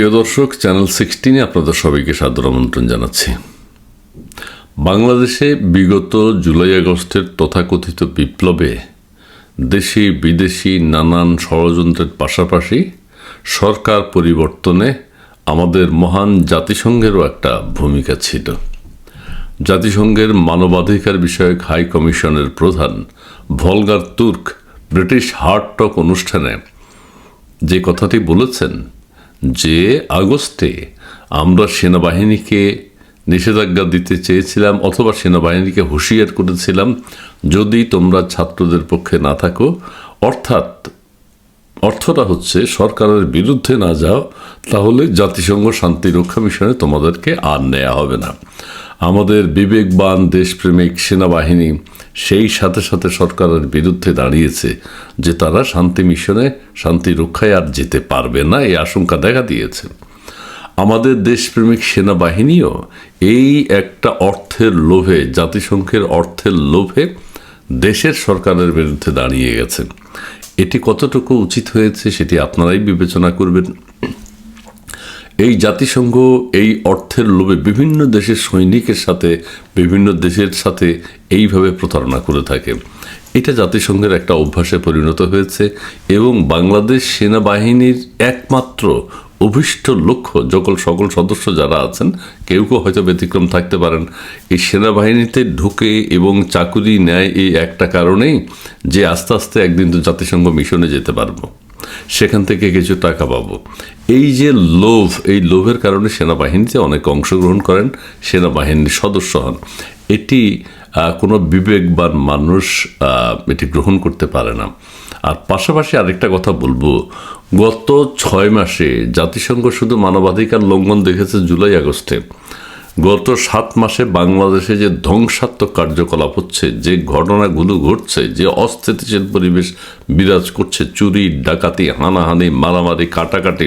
প্রিয় দর্শক চ্যানেল সিক্সটিনে আপনাদের সবাইকে সাদর আমন্ত্রণ জানাচ্ছি। বাংলাদেশে বিগত জুলাই আগস্টের তথাকথিত বিপ্লবে দেশি, বিদেশি নানান ষড়যন্ত্রের পাশাপাশি সরকার পরিবর্তনে আমাদের মহান জাতিসংঘেরও একটা ভূমিকা ছিল। জাতিসংঘের মানবাধিকার বিষয়ক হাই কমিশনের প্রধান Volker Turk British hard talk অনুষ্ঠানে যে কথাটি বলেছেন যে আগস্টে আমরা সেনাবাহিনীকে নিষেধাজ্ঞা দিতে চেয়েছিলাম অথবা সেনাবাহিনীকে হুঁশিয়ার করেছিলাম, যদি তোমরা ছাত্রদের পক্ষে না থাকো, অর্থাৎ অর্থটা হচ্ছে সরকারের বিরুদ্ধে না যাও, তাহলে জাতিসংঘ শান্তিরক্ষা মিশনে তোমাদেরকে আর নেওয়া হবে না। আমাদের বিবেকবান দেশপ্রেমিক সেনাবাহিনী সেই সাথে সাথে সরকারের বিরুদ্ধে দাঁড়িয়েছে যে তারা শান্তি মিশনে শান্তি রক্ষায় আর যেতে পারবে না এই আশঙ্কা দেখা দিয়েছে। আমাদের দেশপ্রেমিক সেনাবাহিনীও এই একটা অর্থের লোভে, জাতিসংঘের অর্থের লোভে দেশের সরকারের বিরুদ্ধে দাঁড়িয়ে গেছে। এটি কতটুকু উচিত হয়েছে সেটি আপনারাই বিবেচনা করবেন। এই জাতিসংঘ এই অর্থের লোভে বিভিন্ন দেশের সৈনিকের সাথে, বিভিন্ন দেশের সাথে এইভাবে প্রতারণা করে থাকে। এটা জাতিসংঘের একটা অভ্যাসে পরিণত হয়েছে এবং বাংলাদেশ সেনাবাহিনীর একমাত্র অভিষ্ট লক্ষ্য, যখন সকল সদস্য যারা আছেন, কেউ কেউ হয়তো ব্যতিক্রম থাকতে পারেন, এই সেনাবাহিনীতে ঢুকে এবং চাকুরি নেয় এই একটা কারণেই যে আস্তে আস্তে একদিন তো জাতিসংঘ মিশনে যেতে পারব। সেখান থেকে কিছু টাকা পাবো। এই যে লোভ, এই লোভের কারণে সেনাবাহিনীতে অনেক অংশগ্রহণ করেন, সেনাবাহিনীর সদস্য হন। এটি কোনো বিবেকবান মানুষ এটি গ্রহণ করতে পারে না। আর পাশাপাশি আরেকটা কথা বলব, গত ছয় মাসে জাতিসংঘ শুধু মানবাধিকার লঙ্ঘন দেখেছে জুলাই আগস্টে। গত সাত মাসে বাংলাদেশে যে ধ্বংসাত্মক কার্যকলাপ হচ্ছে, যে ঘটনাগুলো ঘটছে, যে অস্থিতিশীল পরিবেশ বিরাজ করছে, চুরি, ডাকাতি, হানাহানি, মারামারি, কাটাকাটি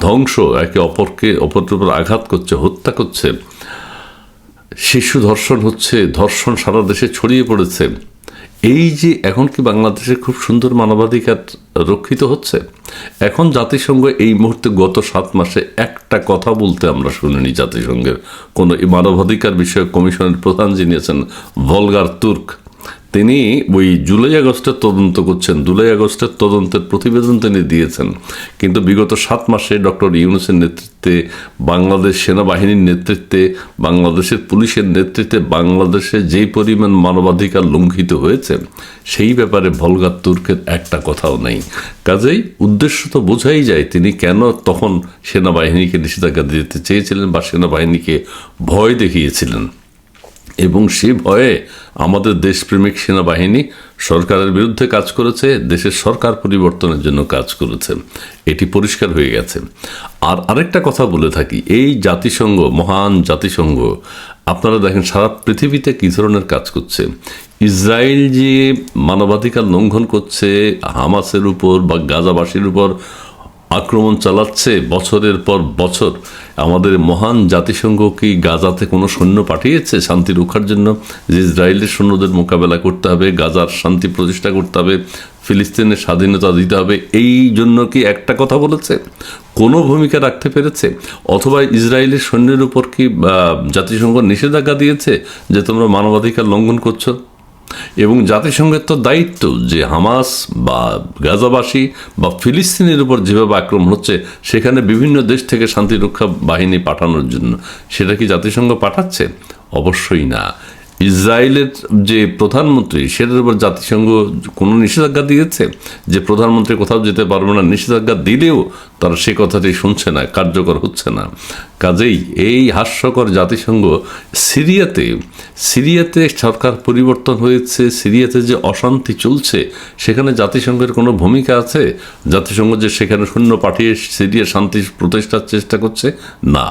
ধ্বংস, একে অপরকে, অপরের উপর আঘাত করছে, হত্যা করছে, শিশু ধর্ষণ হচ্ছে, ধর্ষণ সারা দেশে ছড়িয়ে পড়েছে। এই যে এখন কি বাংলাদেশে খুব সুন্দর মানবাধিকার রক্ষিত হচ্ছে? এখন জাতিসংঘ এই মুহূর্তে গত সাত মাসে একটা কথা বলতে আমরা শুনিনি জাতিসংঘের। কোনো মানবাধিকার বিষয়ক কমিশনের প্রধান যিনি আছেন, ভলগার তুর্ক। তিনি ওই জুলাই আগস্টের তদন্ত করছেন। জুলাই আগস্টের তদন্তের প্রতিবেদন তিনি দিয়েছেন। কিন্তু বিগত সাত মাসে ডক্টর ইউনুসের নেতৃত্বে বাংলাদেশ সেনাবাহিনীর নেতৃত্বে, বাংলাদেশের পুলিশের নেতৃত্বে বাংলাদেশে যেই পরিমাণ মানবাধিকার লঙ্ঘিত হয়েছে, সেই ব্যাপারে ভলগার তুর্কের একটা কথাও নেই। কাজেই উদ্দেশ্য তো বোঝাই যায় তিনি কেন তখন সেনাবাহিনীকে নিষেধাজ্ঞা দিতে চেয়েছিলেন বা সেনাবাহিনীকে ভয় দেখিয়েছিলেন। এবং সে ভয়ে আমাদের দেশপ্রেমিক সেনাবাহিনী সরকারের বিরুদ্ধে কাজ করেছে, দেশের সরকার পরিবর্তনের জন্য কাজ করেছে। এটি পরিষ্কার হয়ে গেছে। আর আরেকটা কথা বলে থাকি, এই জাতিসংঘ, মহান জাতিসংঘ, আপনারা দেখেন সারা পৃথিবীতে কী ধরনের কাজ করছে। ইসরায়েল যে মানবাধিকার লঙ্ঘন করছে, হামাসের উপর বা গাজাবাসীর উপর আক্রমণ চালাচ্ছে বছরের পর বছর। আমাদের মহান জাতিসংঘ কি গাজাতে কোনো সৈন্য পাঠিয়েছে? শান্তি রক্ষার জন্য যে ইসরায়েলের সৈন্যদের মোকাবেলা করতে হবে, গাজার শান্তি প্রতিষ্ঠা করতে হবে, ফিলিস্তিনের স্বাধীনতা দিতে হবে, এই জন্য কি একটা কথা বলেছে? কোনো ভূমিকা রাখতে পেরেছে? অথবা ইসরায়েলের সৈন্যের উপর কি জাতিসংঘ নিষেধাজ্ঞা দিয়েছে যে তোমরা মানবাধিকার লঙ্ঘন করছ? এবং জাতিসংঘের তো দায়িত্ব যে হামাস বা গাজাবাসী বা ফিলিস্তিনের উপর যেভাবে আক্রমণ হচ্ছে, সেখানে বিভিন্ন দেশ থেকে শান্তিরক্ষা বাহিনী পাঠানোর জন্য। সেটা কি জাতিসংঘ পাঠাচ্ছে? অবশ্যই না। ইসরায়েলের যে প্রধানমন্ত্রী, সেটার উপর জাতিসংঘ কোনো নিষেধাজ্ঞা দিয়েছে যে প্রধানমন্ত্রী কোথাও যেতে পারবে না? নিষেধাজ্ঞা দিলেও তারা সে কথাটি শুনছে না, কার্যকর হচ্ছে না। কাজেই এই হাস্যকর জাতিসংঘ সিরিয়াতে সিরিয়াতে সরকার পরিবর্তন হয়েছে, সিরিয়াতে যে অশান্তি চলছে, সেখানে জাতিসংঘের কোনো ভূমিকা আছে? জাতিসংঘ যে সেখানে সৈন্য পাঠিয়ে সিরিয়া শান্তি প্রতিষ্ঠার চেষ্টা করছে? না।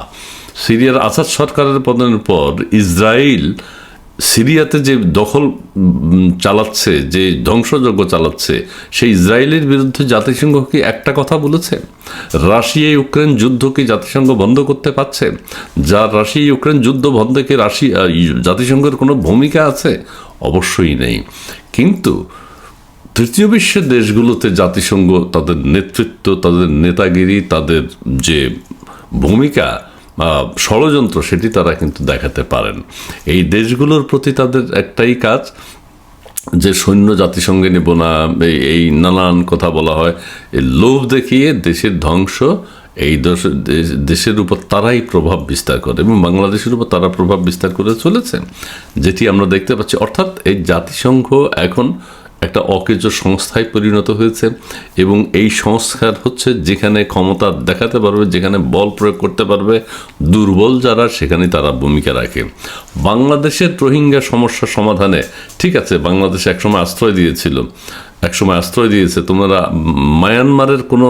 সিরিয়ার আসাদ সরকারের পতনের পর ইসরায়েল সিরিয়াতে যে দখল চালাচ্ছে যে ধ্বংসযজ্ঞ চালাচ্ছে সেই ইসরায়েলের বিরুদ্ধে জাতিসংঘ কি একটা কথা বলেছে। রাশিয়া ইউক্রেন যুদ্ধ কি জাতিসংঘ বন্ধ করতে পারছে। যা রাশিয়া ইউক্রেন যুদ্ধ বন্ধে কি রাশি আহ, জাতিসংঘের কোনো ভূমিকা আছে? অবশ্যই নেই। কিন্তু তৃতীয় বিশ্বের দেশগুলোতে জাতিসংঘ তাদের নেতৃত্ব তাদের নেতাগিরি তাদের যে ভূমিকা ষড়যন্ত্র সেটি তারা কিন্তু দেখাতে পারেন। এই দেশগুলোর প্রতি তাদের একটাই কাজ যে সৈন্য জাতিসংঘে নেব না এই- নানান কথা বলা হয়। এই লোভ দেখিয়ে দেশের ধ্বংস, এই দশ- দেশ- দেশের উপর তারাই প্রভাব বিস্তার করে এবং বাংলাদেশের উপর তারা প্রভাব বিস্তার করে চলেছে। যেটি আমরা দেখতে পাচ্ছি। অর্থাৎ এই জাতিসংঘ এখন একটা অকেজ সংস্থায় পরিণত হয়েছে এবং এই সংস্কার হচ্ছে যেখানে ক্ষমতা দেখাতে পারবে, যেখানে বল প্রয়োগ করতে পারবে, দুর্বল যারা সেখানে তারা ভূমিকা রাখে। বাংলাদেশের রোহিঙ্গা সমস্যা সমাধানে, ঠিক আছে, বাংলাদেশ একসময় আশ্রয় দিয়েছিল। একসময় আশ্রয় দিয়েছে। তোমরা মায়ানমারের কোনো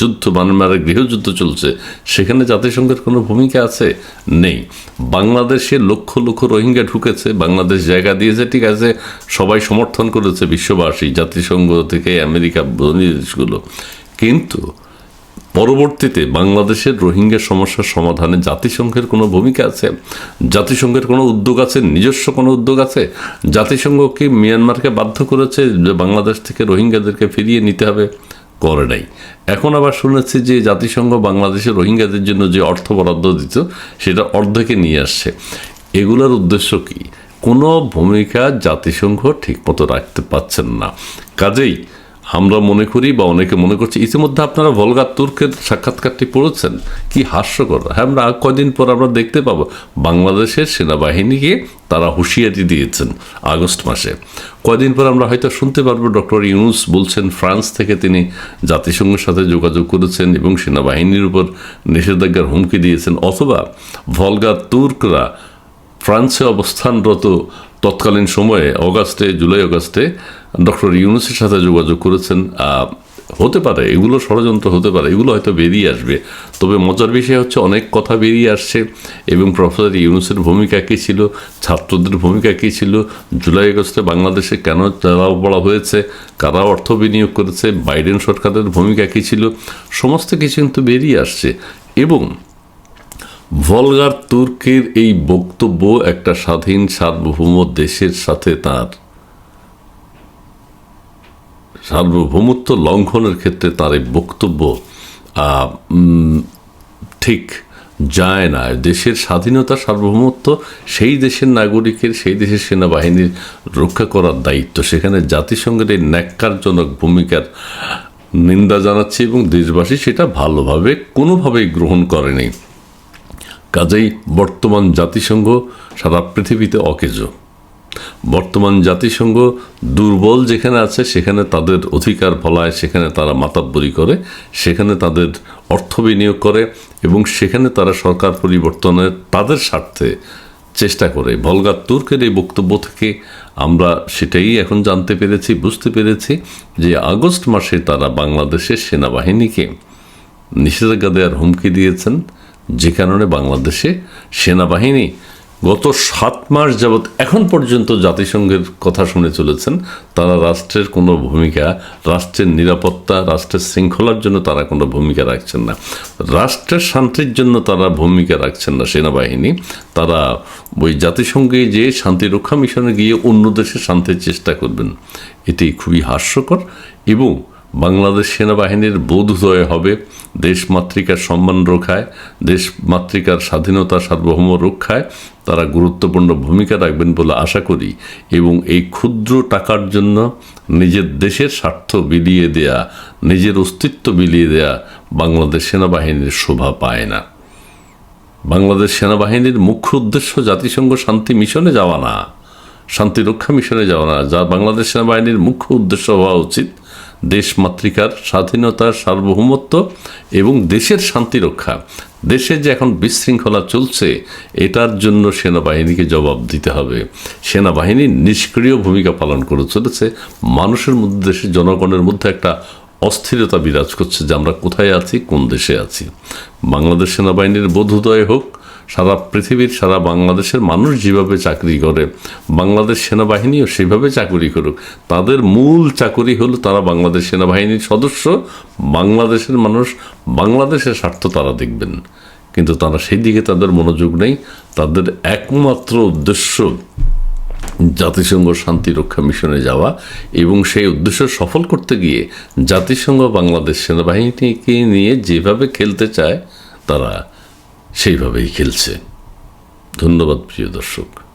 যুদ্ধ, মায়ানমারের গৃহযুদ্ধ চলছে, সেখানে জাতিসংঘের কোনো ভূমিকা আছে? নেই। বাংলাদেশে লক্ষ লক্ষ রোহিঙ্গা ঢুকেছে, বাংলাদেশ জায়গা দিয়েছে, ঠিক আছে, সবাই সমর্থন করেছে বিশ্ববাসী, জাতিসংঘ থেকে আমেরিকা দেশগুলো। কিন্তু পরবর্তীতে বাংলাদেশের রোহিঙ্গা সমস্যার সমাধানে জাতিসংঘের কোনো ভূমিকা আছে? জাতিসংঘের কোনো উদ্যোগ আছে? নিজস্ব কোনো উদ্যোগ আছে? জাতিসংঘ কি মিয়ানমারকে বাধ্য করেছে যে বাংলাদেশ থেকে রোহিঙ্গাদেরকে ফিরিয়ে নিতে হবে? করে নাই। এখন আবার শুনেছি যে জাতিসংঘ বাংলাদেশের রোহিঙ্গাদের জন্য যে অর্থ বরাদ্দ দিত, সেটা অর্ধেকে নিয়ে আসছে। এগুলোর উদ্দেশ্য কি? কোনো ভূমিকা জাতিসংঘ ঠিকমতো রাখতে পারছেন না। কাজেই আমরা মনে করি বা অনেকে মনে করছে, ইতিমধ্যে আপনারা ভলগা তুর্কের সাক্ষাৎকারটি পড়েছেন। কি হাস্যকর। হ্যাঁ আমরা কদিন পর আমরা দেখতে পাবো, বাংলাদেশের সেনাবাহিনীকে তারা হুঁশিয়ারি দিয়েছেন আগস্ট মাসে। কয়দিন পর আমরা হয়তো শুনতে পারব, ডক্টর ইউনুস বলছেন ফ্রান্স থেকে তিনি জাতিসংঘের সাথে যোগাযোগ করেছেন এবং সেনাবাহিনীর উপর নিষেধাজ্ঞার হুমকি দিয়েছেন, অথবা ভলগা তুর্করা ফ্রান্সে অবস্থানরত তৎকালীন সময়ে, অগাস্টে, জুলাই অগাস্টে ডক্টর ইউনুসের সাথে যোগাযোগ করেছেন হতে পারে, এগুলো ষড়যন্ত্র হতে পারে, এগুলো হয়তো বেরিয়ে আসবে। তবে মজার বিষয় হচ্ছে অনেক কথা বেরিয়ে আসছে এবং প্রফেসর ইউনুসের ভূমিকা কী ছিল, ছাত্রদের ভূমিকা কী ছিল, জুলাই আগস্টে বাংলাদেশে কেন চালাও পড়া হয়েছে, কারা অর্থ বিনিয়োগ করেছে, বাইডেন সরকারের ভূমিকা কী ছিল, সমস্ত কিছু কিন্তু বেরিয়ে আসছে। এবং ভলগার তুর্কের এই বক্তব্য একটা স্বাধীন সার্বভৌম দেশের সাথে তার সার্বভৌমত্ব লঙ্ঘনের ক্ষেত্রে তার এই বক্তব্য ঠিক যায় না। দেশের স্বাধীনতা, সার্বভৌমত্ব সেই দেশের নাগরিকের, সেই দেশের সেনাবাহিনীর রক্ষা করার দায়িত্ব। সেখানে জাতিসংঘের এই ন্যাক্কারজনক ভূমিকার নিন্দা জানাচ্ছে এবং দেশবাসী সেটা ভালোভাবে, কোনোভাবেই গ্রহণ করেনি। কাজেই বর্তমান জাতিসংঘ সারা পৃথিবীতে অকেজ। বর্তমান জাতিসংঘ দুর্বল যেখানে আছে, সেখানে তাদের অধিকার ফলায়, সেখানে তারা মাতাব্বরি করে, সেখানে তাদের অর্থ বিনিয়োগ করে এবং সেখানে তারা সরকার পরিবর্তনের তাদের স্বার্থে চেষ্টা করে। ভলগা তুর্কের এই বক্তব্য থেকে আমরা সেটাই এখন জানতে পেরেছি, বুঝতে পেরেছি যে আগস্ট মাসে তারা বাংলাদেশের সেনাবাহিনীকে নিষেধাজ্ঞা দেওয়ার হুমকি দিয়েছেন, যে কারণে বাংলাদেশে সেনাবাহিনী গত সাত মাস যাবৎ এখন পর্যন্ত জাতিসংঘের কথা শুনে চলেছেন, তারা রাষ্ট্রের কোনো ভূমিকা, রাষ্ট্রের নিরাপত্তা, রাষ্ট্রের শৃঙ্খলার জন্য তারা কোনো ভূমিকা রাখছেন না। রাষ্ট্রের শান্তির জন্য তারা ভূমিকা রাখছেন না সেনাবাহিনী। তারা ওই জাতিসংঘে যে শান্তি রক্ষা মিশনে গিয়ে অন্য দেশে শান্তির চেষ্টা করবেন, এটি খুবই হাস্যকর এবং বাংলাদেশ সেনাবাহিনীর বোধোদয় হবে দেশ মাতৃকার সম্মান রক্ষায়, দেশ মাতৃকার স্বাধীনতা সার্বভৌম রক্ষায় তারা গুরুত্বপূর্ণ ভূমিকা রাখবেন বলে আশা করি এবং এই ক্ষুদ্র টাকার জন্য নিজের দেশের স্বার্থ বিলিয়ে দেয়া, নিজের অস্তিত্ব বিলিয়ে দেয়া বাংলাদেশ সেনাবাহিনীর শোভা পায় না। বাংলাদেশ সেনাবাহিনীর মুখ্য উদ্দেশ্য জাতিসংঘ শান্তি মিশনে যাওয়া না। শান্তি রক্ষা মিশনে যাওয়া না, যা বাংলাদেশ সেনাবাহিনীর মুখ্য উদ্দেশ্য হওয়া উচিত। দেশ মাতৃকার স্বাধীনতার সার্বভৌমত্ব এবং দেশের শান্তি রক্ষা। দেশে যে এখন বিশৃঙ্খলা চলছে, এটার জন্য সেনাবাহিনীকে জবাব দিতে হবে। সেনাবাহিনী নিষ্ক্রিয় ভূমিকা পালন করে চলেছে। মানুষের মধ্যে, দেশের জনগণের মধ্যে একটা অস্থিরতা বিরাজ করছে যে আমরা কোথায় আছি, কোন দেশে আছি। বাংলাদেশ সেনাবাহিনীর বোধোদয় হোক সারা পৃথিবীর, সারা বাংলাদেশের মানুষ যেভাবে চাকরি করে, বাংলাদেশ সেনাবাহিনীও সেভাবে চাকরি করুক, তাদের মূল চাকরি হলো তারা বাংলাদেশ সেনাবাহিনীর সদস্য, বাংলাদেশের মানুষ, বাংলাদেশের স্বার্থ তারা দেখবেন। কিন্তু তারা সেই দিকে তাদের মনোযোগ নেই, তাদের একমাত্র উদ্দেশ্য জাতিসংঘ শান্তি রক্ষা মিশনে যাওয়া এবং সেই উদ্দেশ্য সফল করতে গিয়ে জাতিসংঘ বাংলাদেশ সেনাবাহিনীকে নিয়ে যেভাবে খেলতে চায়, তারা সেইভাবেই খেলছে। ধন্যবাদ প্রিয় দর্শক।